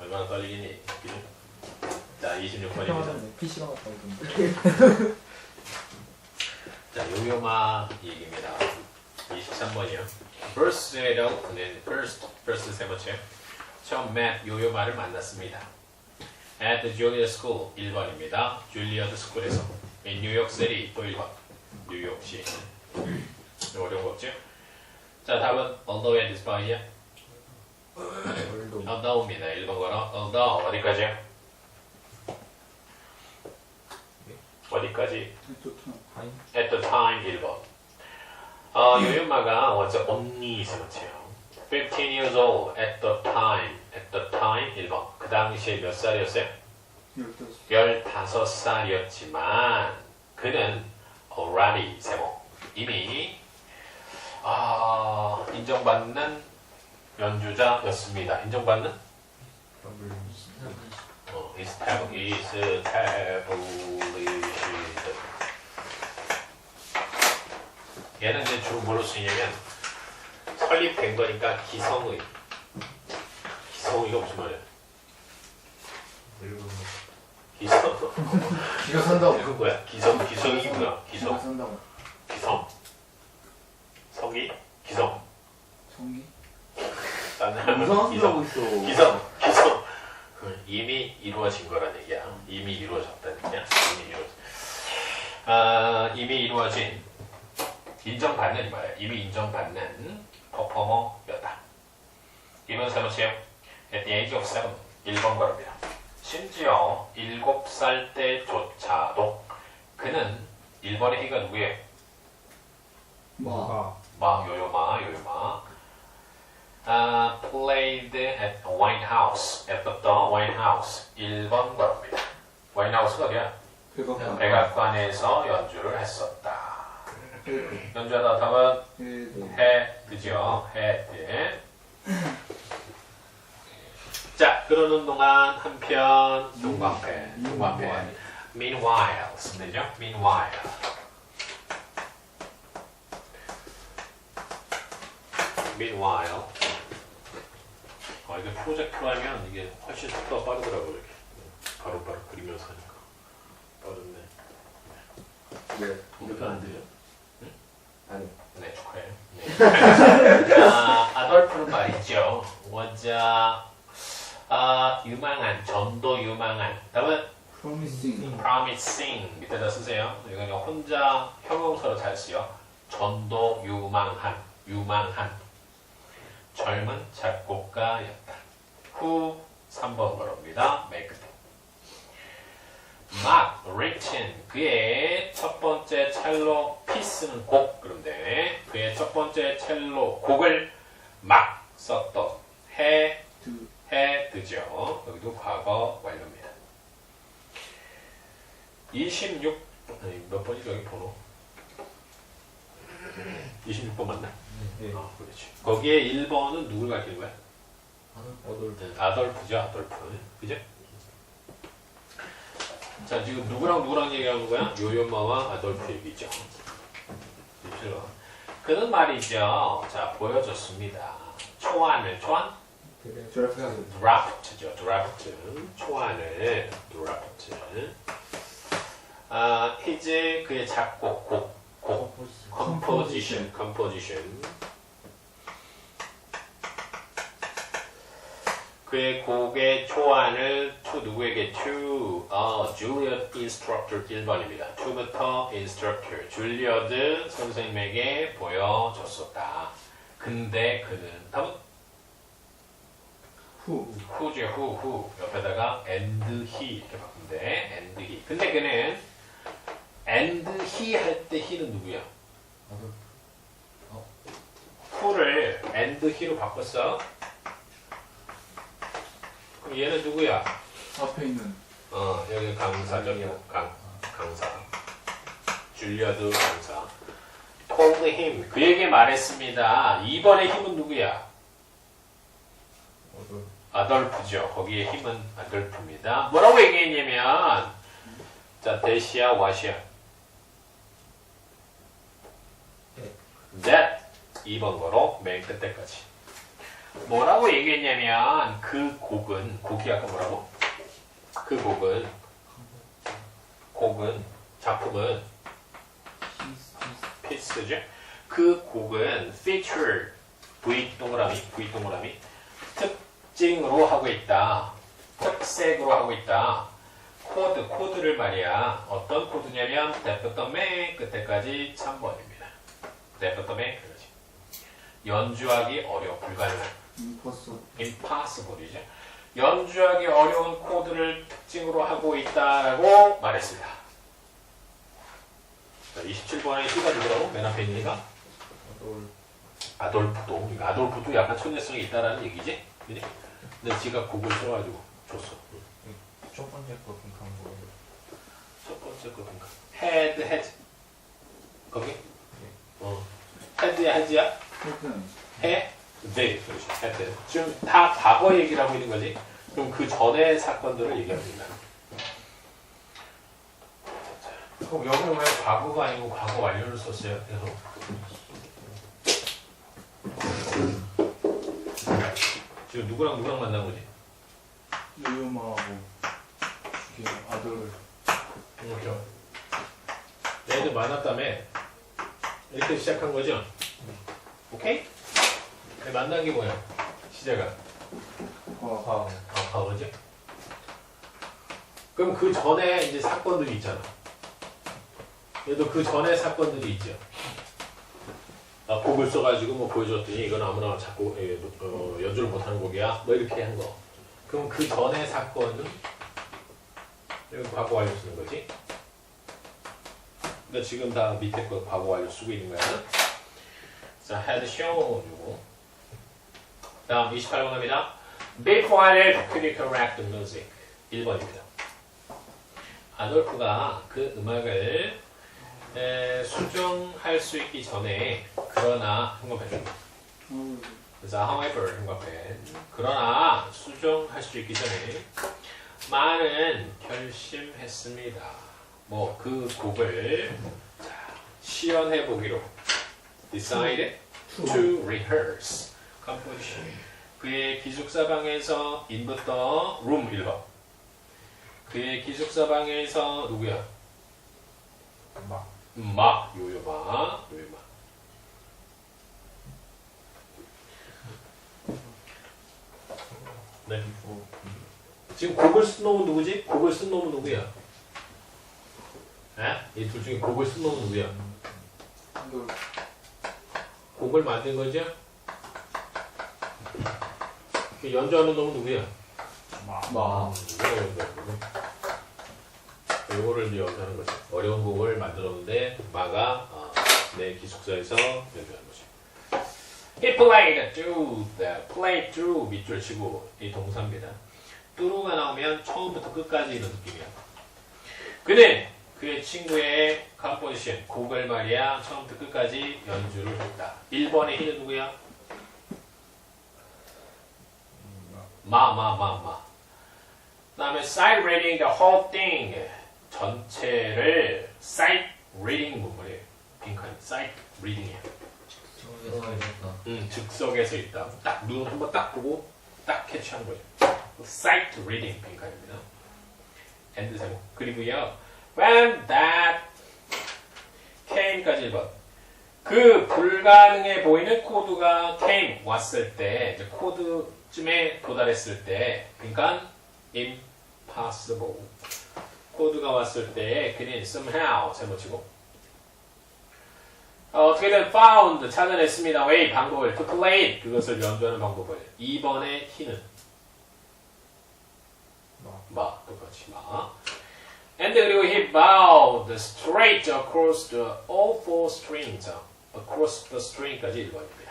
얼마나 떨리겠니? 그죠? 자, 26번입니다. 평화는 PC방 갔다 오던데. 자, 요요마 얘기입니다. 23번이요. first에도 그는 first, first 세 번째. 처음 met 요요마를 만났습니다. at the Juilliard School 1번입니다. 줄리어드 스쿨에서 in New York City 또 1번. 뉴욕시. 어려운 거 없죠? 자, 답은 although and despite이야. 월도. although입니다. 1번 걸어. although 어디까지요? 어디까지? 하인. at the time 1번. 어, was only 세 번째요. 15 years old at the time. at the time 1번. 그 당시에 몇 살이었어요? 열다섯. 15살이었지만 그는 already 세모 이미 아, 인정받는 연주자였습니다. 인정받는 어, established. 얘는 이제 주로 뭘로 쓰이냐면 설립된 거니까 기성의 기성의가 무슨 말이야? 기성 기가 산다고. 기성 기성이구나 기가 기성 산다고. 기성 성기 기성 성기. 나는 이상한 소리 기성 하고 있어. 기성 기성 그 이미 이루어진 거란 얘기야. 이미 이루어졌다는 얘기야. 이미 이루어진. 아 이미 이루어진 인정받는 이 말이야. 이미 인정받는 퍼포머였다. 이번 세 번째 at the age of seven. 1번 거랍니다 심지어 7살 때조차도 그는 일본의 희가 누구예요? 마. 마. 요요마 요요마 아, played at the White House at the White House 1번 거랍니다 White House가 어디야? 백악관. 백악관에서 연주를 했었다 연주하다 답은 해. 헤드죠 헤드 자 그러는 동안 한편 동방패 동방패 meanwhile 쓰면 되죠 meanwhile meanwhile 어, 이게 프로젝트로 하면 이게 훨씬 속도가 빠르더라고요 이렇게 바로 바로 그리면서 하니까 빠르네 네. 이렇게 안 돼요? 아니. 네, 축하해요. 네. 아, 아돌프는 말이죠. 원자 아, 유망한, 전도 유망한. 다음은 프로미싱. promising 밑에다 쓰세요. 이거는 혼자 형용사로 잘 쓰여. 전도 유망한, 유망한. 젊은 작곡가였다. 후 3번 거랍니다. 맨 끝에. 막 written 그의 첫 번째 첼로 피스는 곡 그런데 그의 첫 번째 첼로 곡을 막 썼던 해 두. 해드죠. 여기도 과거 완료입니다. 26, 아니, 몇 번이죠, 여기 번호? 26번 맞나? 네. 아, 그렇지. 거기에 1번은 누굴 가르치는 거야? 어돌. 아돌프죠, 아돌프. 그죠? 자, 지금 누구랑 누구랑 얘기하는 거야? 요요마와 아돌프 얘기죠. 그죠? 그는 말이죠. 자, 보여줬습니다. 초안을, 초안? 드라프트. 드라프트죠. 드라프트. 초안을 드라프트. 아, 이제 그의 작곡, 곡, 곡, 컴포지션, 컴포지션. 그의 곡의 초안을 to 누구에게 to 어, 줄리어드 인스트럭터 1번입니다. to부터 인스트럭터 줄리어드 선생님에게 보여줬었다. 근데 그는 답은 후. 후죠 후, 후. 옆에다가 and he 이렇게 돼. and he. 근데 그는 and he 할때 he는 누구야? 후를 and he로 바꿨어. 그럼 얘는 누구야? 앞에 있는. 어, 여기 강사죠. 강, 강사. 줄리어드 강사. told him. 그에게 말했습니다. 2번의 힘은 누구야? 아돌프죠. 거기에 힘은 아돌프입니다. 뭐라고 얘기했냐면, 자, 대시야, 와시야. That 2번 거로 맨 끝에까지. 뭐라고 얘기했냐면 그 곡은 곡이 아까 뭐라고? 그 곡은 곡은 작품은 피스죠. 그 곡은 feature V 동그라미 V 동그라미 특징으로 하고 있다. 특색으로 하고 있다. 코드 코드를 말이야. 어떤 코드냐면 대부터 맨 끝에까지 3번입니다. 대부터 맨 끝까지. 연주하기 어려워 불가능한. 임포스 impossible이죠. 연주하기 어려운 코드를 특징으로 하고 있다라고 말했습니다. 자, 27번의 C가 누구라고? 맨 앞에 있는 애가? 아돌프도. 그러니까 아돌프도 약간 천재성이 있다라는 얘기지? 그지? 근데 지가 곡을 써가지고 줬어. 첫 번째 거 금강 거첫 번째 거 뭔가? 헤드, 헤드. 거기? 헤드야? 헤드는 해? 네, 그렇죠. 헤드. 지금 다 과거 얘기를 하고 있는 거지. 그럼 그 전의 사건들을 있나? 그럼 여기 왜 과거가 아니고 과거 완료를 썼어요? 계속. 지금 누구랑 누구랑 만난 거지? 이게 아들 그렇죠. 애들 많았다며. 이렇게 시작한 거죠? 오케이? 네, 만난 게 뭐야? 시작은? 과 아, 과거지? 그럼 그 전에 이제 사건들이 있잖아. 얘도 그 전에 사건들이 있죠. 아, 곡을 써가지고 뭐 보여줬더니 이건 아무나 자꾸 예, 어, 연주를 못하는 곡이야. 뭐 이렇게 한 거. 그럼 그 전에 사건은 이거 과거 완료 쓰는 거지. 근데 지금 다 밑에 거 과거 완료 쓰고 있는 거야. 자, had shown 요거. 다음 28번 갑니다. Before could you correct the music? 1번입니다. 아돌프가 그 음악을 에, 수정할 수 있기 전에 그러나 흥겁해줍니다. 자, however 흥겁해. 그러나 수정할 수 있기 전에 많은 결심했습니다. 뭐 그 곡을 자, 시연해 보기로 decided to rehearse composition. 그의 기숙사 방에서 인부터 룸 1번. 그의 기숙사 방에서 누구야? 막막 요요마 요요마. 네. 뭐 지금 곡을 쓴 놈은 누구지? 곡을 쓴 놈은 누구야? 에? 이 둘 중에 곡을 쓴 놈은 누구야? 곡을 만든 거죠? 그 연주하는 놈은 누구야? 막 마. 요거를 이제 연주하는 거죠. 어려운 곡을 만들었는데 마가 어, 내 기숙사에서 연주하는 거죠. He played through the play through 밑줄 치고 이 동사입니다. 뚜루가 나오면 처음부터 끝까지 이런 느낌이야. 그는 그의 친구의 컴포지션 곡을 말이야 처음부터 끝까지 연주를 했다. 1번의 히는 누구야? 마, 마, 마, 마. 그 다음에 sight reading the whole thing. 전체를 sight reading 문물이에요. 빈칸 sight reading이에요. 음, 즉석에서 있다. 딱 눈 한번 딱 보고 딱 캐치한 거죠. sight reading 빈칸입니다. and 세모. 그리고요. when that came까지 1번. 그 불가능해 보이는 코드가 came 왔을 때 이제 코드쯤에 도달했을 때 그러니까 impossible. 코드가 왔을 때 그는 somehow 세모치고. 어, 어떻게든 found 찾아냈습니다. way 방법을? to play 그것을 연주하는 방법을. 2번의 히는 마 똑같이 마 and 그리고 he bowed straight across the all four strings across the string까지 1번입니다.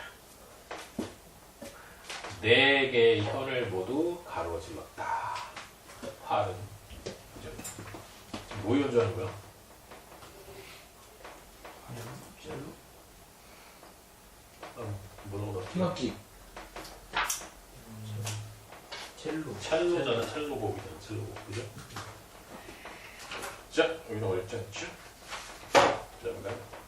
네 개의 현을 모두 가로질렀다. 팔은 뭐 연주하는 거야? 아, 뭐라고 넣었지? 피막기 첼로. 첼로잖아, 첼로 곡이잖아, 첼로 곡, 그죠? 자, 여기는 어렵지 않죠? 자, 그다음